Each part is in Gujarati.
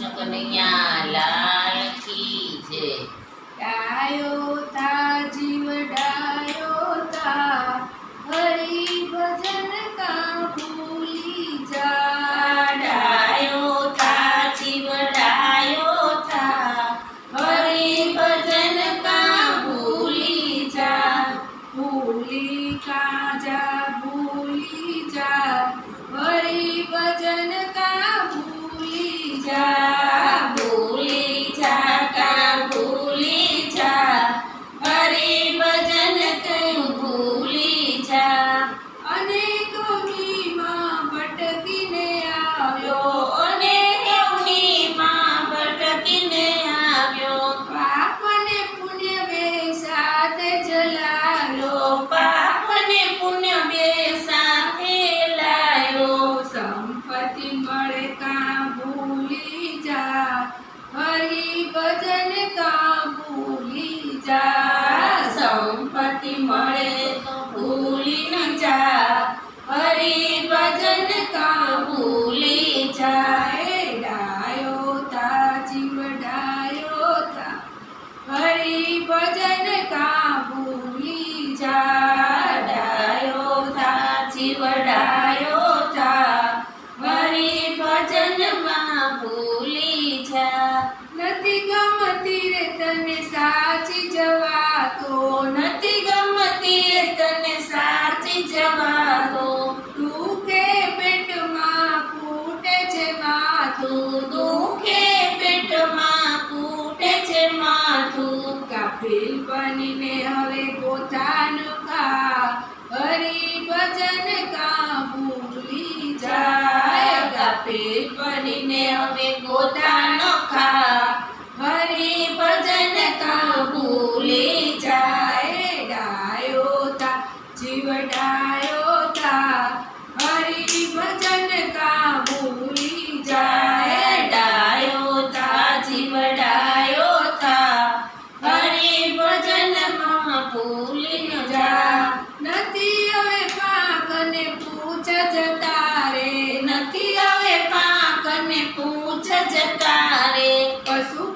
કૃષ્ણ કનૈયા લાલ કી જય. ડાયો તા જીવ ડાયો તા હરી ભજન કા ભૂલી જા. ડાયો તા જીવ ડાયો તા હરિ ભજન કા ભૂલી જા. ભૂલી કા જા ભૂલી જા. હરી ભજન ભૂલી જા. હરી ભજન કા નથી ગમતી, તને સાચી જવા દો પેટમાં ફૂટે છે માથું, દુખે પેટમાં ફૂટે છે માથું. કાફિલ બનીને હવે પોતાનું ખા હરી ભજન કા ભૂલી જાય. ગાફેલ બનીને હવે પોતાનો ખા જતા રે પશુ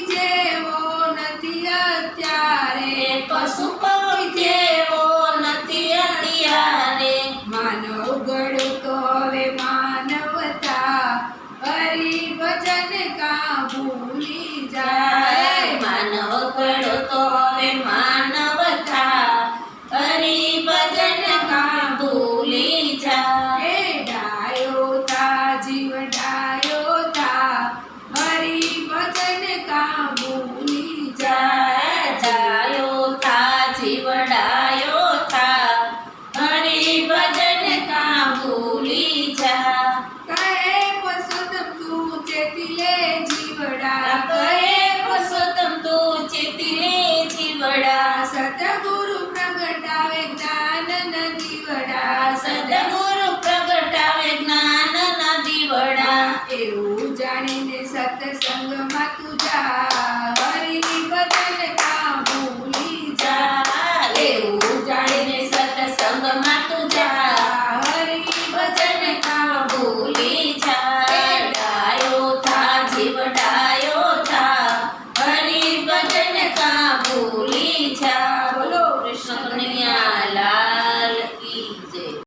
જેવો નથી અત્યારે. પશુપતિ જેવો નથી અત્યારે. માનવ ગળું તો હવે માનવતા. હરી ભજન કા ભૂલી જાય. માનવ કડો તો હવે માનવ abraza